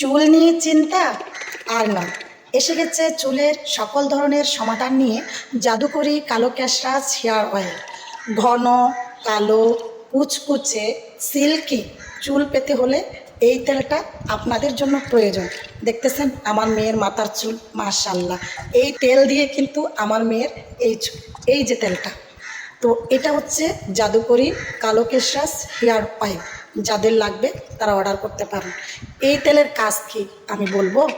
চুল নিয়ে চিন্তা? আর না, এসে গেছে চুলের সকল ধরনের সমাধান নিয়ে জাদুকরি কালো ক্যাশরাজ হেয়ার অয়েল। ঘন, কালো, কুচকুচে, সিল্কি চুল পেতে হলে এই তেলটা আপনাদের জন্য প্রয়োজন। দেখতেছেন, আমার মেয়ের মাথার চুল মাশাল্লাহ এই তেল দিয়ে কিন্তু আমার মেয়ের এই এই যে তেলটা। তো এটা হচ্ছে জাদুকরি কালো কেশরাস হেয়ার অয়েল। যাদের লাগবে তারা অর্ডার করতে পারেন। এই তেলের কাজ কি আমি বলব?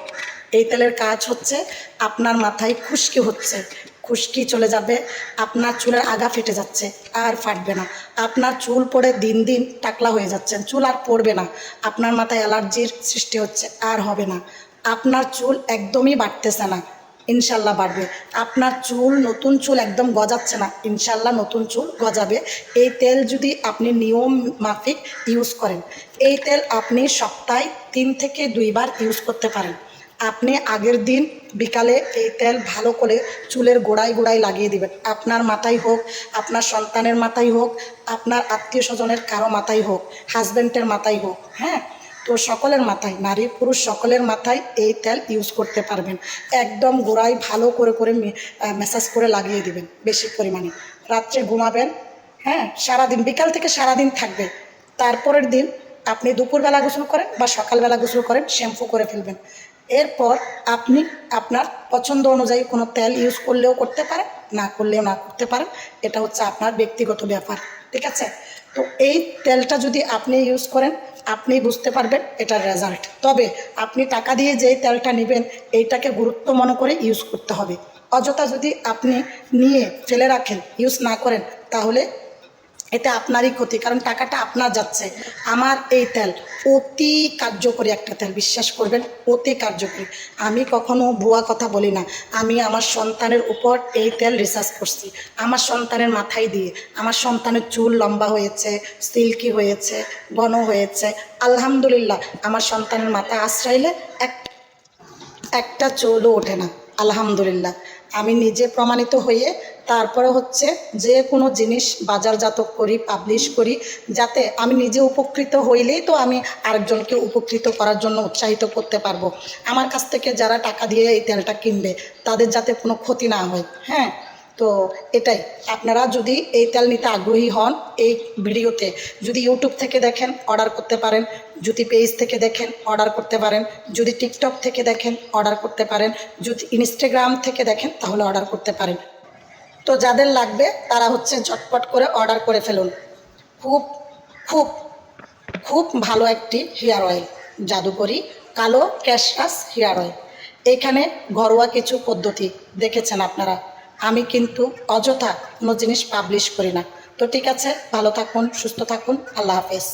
এই তেলের কাজ হচ্ছে আপনার মাথায় খুশকি হচ্ছে। খুশকি চলে যাবে, আপনার চুলের আগা ফেটে যাচ্ছে, আর ফাটবে না। আপনার চুল পড়ে দিন দিন টাকলা হয়ে যাচ্ছেন চুল আর পড়বে না। আপনার মাথায় অ্যালার্জির সৃষ্টি হচ্ছে, আর হবে না। আপনার চুল একদমই বাড়তেছে না। ইনশাল্লাহ বাড়বে। আপনার চুল, নতুন চুল একদম গজাচ্ছে না। ইনশাল্লাহ নতুন চুল গজাবে। এই তেল যদি আপনি নিয়ম মাফিক ইউজ করেন, এই তেল আপনি সপ্তাহে তিন থেকে দুইবার ইউজ করতে পারেন। আপনি আগের দিন বিকালে এই তেল ভালো করে চুলের গোড়ায় গোড়ায় লাগিয়ে দিবেন। আপনার মাথায় হোক, আপনার সন্তানের মাথায় হোক, আপনার আত্মীয় স্বজনের কারও মাথায় হোক হাজব্যান্ডের মাথায় হোক হ্যাঁ? তো সকলের মাথায়, নারী, পুরুষ সকলের মাথায় এই তেল ইউজ করতে পারবেন। একদম গোড়ায় ভালো করে করে ম্যাসাজ করে লাগিয়ে দিবেন বেশি পরিমাণে। রাত্রে ঘুমাবেন হ্যাঁ সারাদিন, বিকাল থেকে সারাদিন থাকবে। তারপরের দিন আপনি দুপুরবেলা গোসল করেন বা সকালবেলা গোসল করেন শ্যাম্পু করে ফেলবেন। এরপর আপনি আপনার পছন্দ অনুযায়ী কোনো তেল ইউজ করলেও করতে পারেন, না করলেও না করতে পারেন। এটা হচ্ছে আপনার ব্যক্তিগত ব্যাপার, ঠিক আছে? তো এই তেলটা যদি আপনি ইউজ করেন আপনি বুঝতে পারবেন এটার রেজাল্ট তবে আপনি টাকা দিয়ে যেই তেলটা নেবেন, এইটাকে গুরুত্ব মনে করে ইউজ করতে হবে। অযথা যদি আপনি নিয়ে ফেলে রাখেন ইউজ না করেন, তাহলে এতে আপনারই ক্ষতি, কারণ টাকাটা আপনার যাচ্ছে। আমার এই তেল অতি কার্যকরী একটা তেল, বিশ্বাস করবেন, অতি কার্যকরী। আমি কখনো ভুয়া কথা বলি না। আমি আমার সন্তানের উপর এই তেল রিসার্চ করছি। আমার সন্তানের মাথায় দিয়ে। আমার সন্তানের চুল লম্বা হয়েছে, সিল্কি হয়েছে, ঘন হয়েছে। আলহামদুলিল্লাহ, আমার সন্তানের মাথা আশ্রাইলে এক একটা চুলও ওঠে না। আলহামদুলিল্লাহ। আমি নিজে প্রমাণিত হয়ে তারপরে হচ্ছে যে কোনো জিনিস বাজারজাত করি পাবলিশ করি, যাতে আমি নিজে উপকৃত হইলেই তো আমি আরেকজনকে উপকৃত করার জন্য উৎসাহিত করতে পারব। আমার কাছ থেকে যারা টাকা দিয়ে এই তেলটা কিনবে, তাদের যাতে কোনো ক্ষতি না হয় হ্যাঁ? তো এটাই। আপনারা যদি এই তেল নিতে আগ্রহী হন, এই ভিডিওতে যদি ইউটিউব থেকে দেখেন অর্ডার করতে পারেন, যদি পেজ থেকে দেখেন অর্ডার করতে পারেন, যদি টিকটক থেকে দেখেন অর্ডার করতে পারেন, যদি ইনস্টাগ্রাম থেকে দেখেন, তাহলে অর্ডার করতে পারেন। তো যাদের লাগবে, তারা হচ্ছে ঝটপট করে অর্ডার করে ফেলুন। খুব খুব খুব ভালো একটি হেয়ার অয়েল জাদুকরি, কালো ক্যাশরাস হেয়ার অয়েল এখানে ঘরোয়া কিছু পদ্ধতি দেখেছেন আপনারা। আমি কিন্তু অযথা কোনো জিনিস পাবলিশ করি না। তো ঠিক আছে, ভালো থাকুন, সুস্থ থাকুন, আল্লাহ হাফেজ।